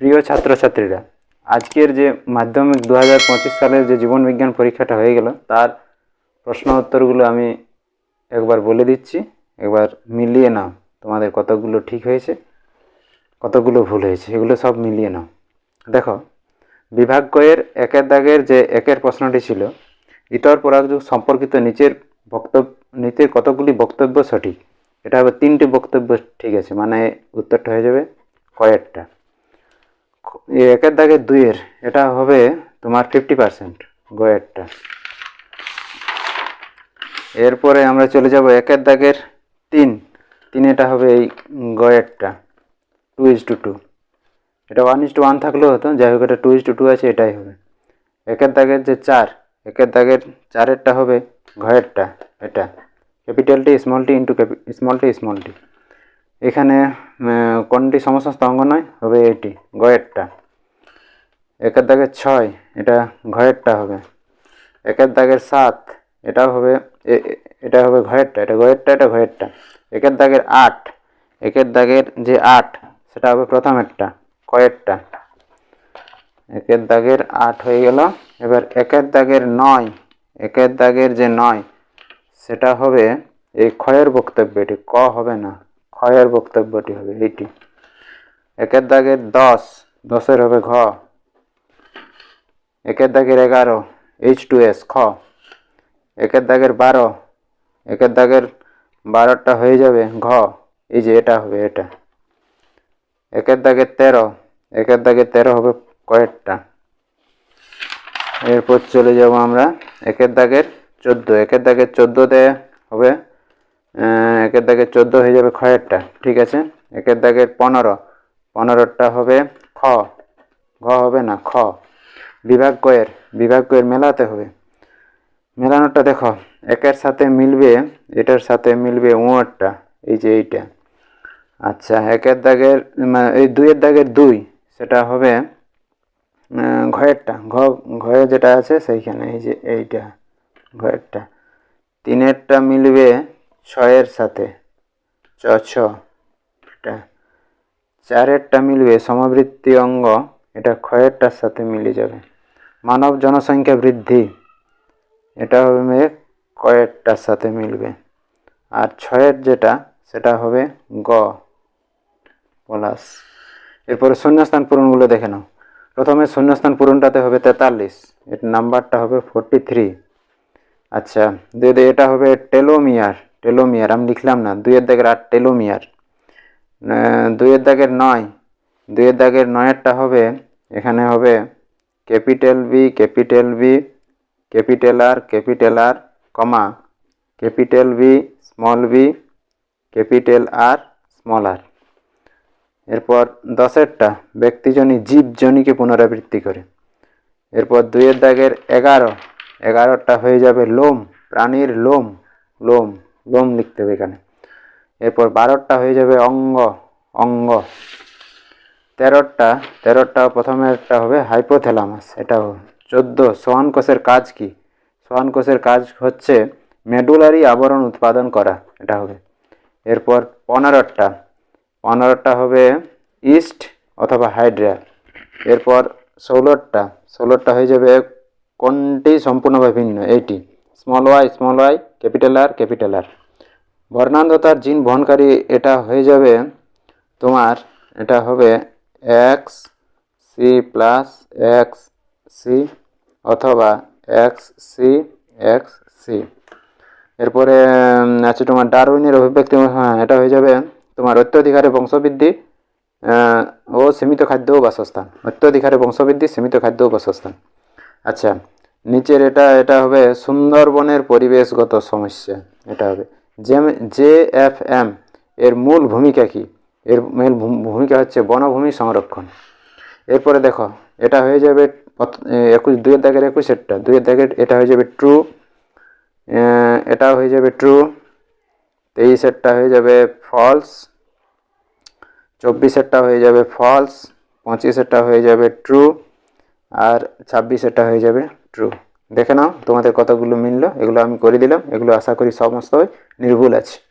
প্রিয় ছাত্রছাত্রীরা, আজকের যে মাধ্যমিক দু হাজার পঁচিশ সালের যে জীবন বিজ্ঞান পরীক্ষাটা হয়ে গেল, তার প্রশ্ন উত্তরগুলো আমি একবার বলে দিচ্ছি। একবার মিলিয়ে নাও, তোমাদের কতগুলো ঠিক হয়েছে, কতগুলো ভুল হয়েছে, এগুলো সব মিলিয়ে নাও। দেখো বিভাগের একের দাগের যে একের প্রশ্নটি ছিল, ইতর পরাগযোগ সম্পর্কিত নিচের বক্তব্য, নিচের কতগুলি বক্তব্য সঠিক? এটা হবে তিনটি বক্তব্য ঠিক আছে মানে উত্তরটা হয়ে যাবে কয়েকটা। একের দাগের দুইয়ের, এটা হবে তোমার ফিফটি পার্সেন্ট গয়েরটা। এরপরে আমরা চলে যাব একের দাগের তিন। তিন এটা হবে এই গয়েরটা টু ইজ টু টু এটা ওয়ান ইজ টু ওয়ান থাকলেও হতো, যাই হোক এটা টু ইজ টু টু আছে, এটাই হবে। একের দাগের যে চার, একের দাগের চারেরটা হবে ঘয়েরটা এটা। Capital T small T into small T small T এখানে কোনটি সমস্ত অঙ্গ নয়? হবে এটি, গয়েরটা। একের দাগের ছয়, এটা ঘয়েরটা হবে। একের দাগের সাত, এটাও হবে এটা হবে ঘয়েরটা, এটা গয়েরটা, এটা ঘয়েরটা। একের দাগের আট, একের দাগের যে আট, সেটা হবে প্রথমেরটা, কয়েরটা। একের দাগের আট হয়ে গেল, এবার একের দাগের নয়, একের দাগের যে নয়, সেটা হবে এই ক্ষয়ের বক্তব্য, এটি ক হবে না। ক্ষয়ের বক্তব্যটি হবে, এইটি। একের দাগের দশ, দশের হবে ঘ। একের দাগের এগারো, এইচ টু এস, খ। একের দাগের বারো, একের দাগের বারোটা হয়ে যাবে ঘ। এই যে এটা হবে, এটা। একের দাগের তেরো, একের দাগের তেরো হবে কয়েকটা। এরপর চলে যাব আমরা একের দাগের চোদ্দ, একের দাগের চোদ্দোতে হবে একের দাগের চোদ্দ হয়ে যাবে ক্ষয়েরটা, ঠিক আছে? একের দাগের পনেরো। পনেরোটা হবে খ। ঘ হবে না, খ। বিভাগ কয়ের বিভাগ কয়ের মেলাতে হবে। মেলানোটা দেখো, একের সাথে মিলবে, এটার সাথে মিলবে উঁয়ারটা, এই যে এইটা। আচ্ছা একের দাগের এই দুইয়ের দাগের দুই, সেটা হবে ঘয়েরটা। ঘ, ঘয়ে যেটা আছে সেইখানে, এই যে এইটা, ঘয়েরটা। তিনেরটা মিলবে ছয়ের সাথে। চ, ছ। এটা চারেরটা মিলবে, সমবৃত্তি অঙ্গ, এটা ক্ষয়েরটার সাথে মিলে যাবে। মানব জনসংখ্যা বৃদ্ধি, এটা হবে কয়েকটার সাথে মিলবে। আর ছয়ের যেটা, সেটা হবে গ পলাশ এরপরে শূন্যস্থান পূরণগুলো দেখে নাও। প্রথমে শূন্যস্থান পূরণটাতে হবে তেতাল্লিশ, এর নাম্বারটা হবে ফোরটি থ্রি আচ্ছা যদি এটা হবে টেলোমিয়ার টেলোমিয়ার, আমি লিখলাম না, দুইয়ের দাগের আট টেলোমিয়ার। দুইয়ের দাগের নয়, দুইয়ের দাগের নয়েরটা হবে, এখানে হবে capital B capital B capital R capital R comma, capital B small B capital R small R এরপর দশেরটা, ব্যক্তিজনী জীবজনীকে পুনরাবৃত্তি করে। এরপর দুইয়ের দাগের এগারো এগারোটা হয়ে যাবে লোম, প্রাণীর লোম লোম। লোম লিখতে হবে এখানে। এরপর বারোটা হয়ে যাবে অঙ্গ অঙ্গ। তেরোটা তেরোটা প্রথমে একটা হবে হাইপোথ্যালামাস এটা চোদ্দ সোয়ান কোষের কাজ কি? সোয়ান কোষের কাজ হচ্ছে মেডুলারি আবরণ উৎপাদন করা, এটা হবে। এরপর পনেরোটা পনেরোটা হবে ইস্ট অথবা হাইড্রা। এরপর ষোলোটা ষোলোটা হয়ে যাবে কোনটি সম্পূর্ণভাবে ভিন্ন? এইটি। Small Y small Y capital R capital R বর্ণান্ধতার gene বহনকারী এটা হয়ে যাবে তোমার, এটা হবে X C plus X C অথবা এক্স সি এক্স সি এরপরে আছে তোমার ডারউইনের অভিব্যক্তি হ্যাঁ এটা হয়ে যাবে তোমার অত্যধিকারে বংশবৃদ্ধি ও সীমিত খাদ্য ও বাসস্থান। অত্যধিকারে বংশবৃদ্ধি, সীমিত খাদ্য ও বাসস্থান। আচ্ছা নিচের এটা এটা হবে সুন্দরবনের পরিবেশগত সমস্যা। এটা হবে। জে এফ এম, এর মূল ভূমিকা কি? এর মূল ভূমিকা হচ্ছে বনভূমি সংরক্ষণ। এরপরে দেখো, এটা হয়ে যাবে একুশ, দুইয়ের দাগের একুশেরটা। দুইয়ের দাগের, এটা হয়ে যাবে ট্রু। এটাও হয়ে যাবে ট্রু। তেইশেরটা হয়ে যাবে ফলস। চব্বিশেরটা হয়ে যাবে ফলস। পঁচিশেরটা হয়ে যাবে ট্রু। আর ছাব্বিশেরটা হয়ে যাবে ট্রু দেখে নাও তোমাদের কতগুলো মিললো, এগুলো আমি করে দিলাম, এগুলো আশা করি সমস্তই নির্ভুল আছে।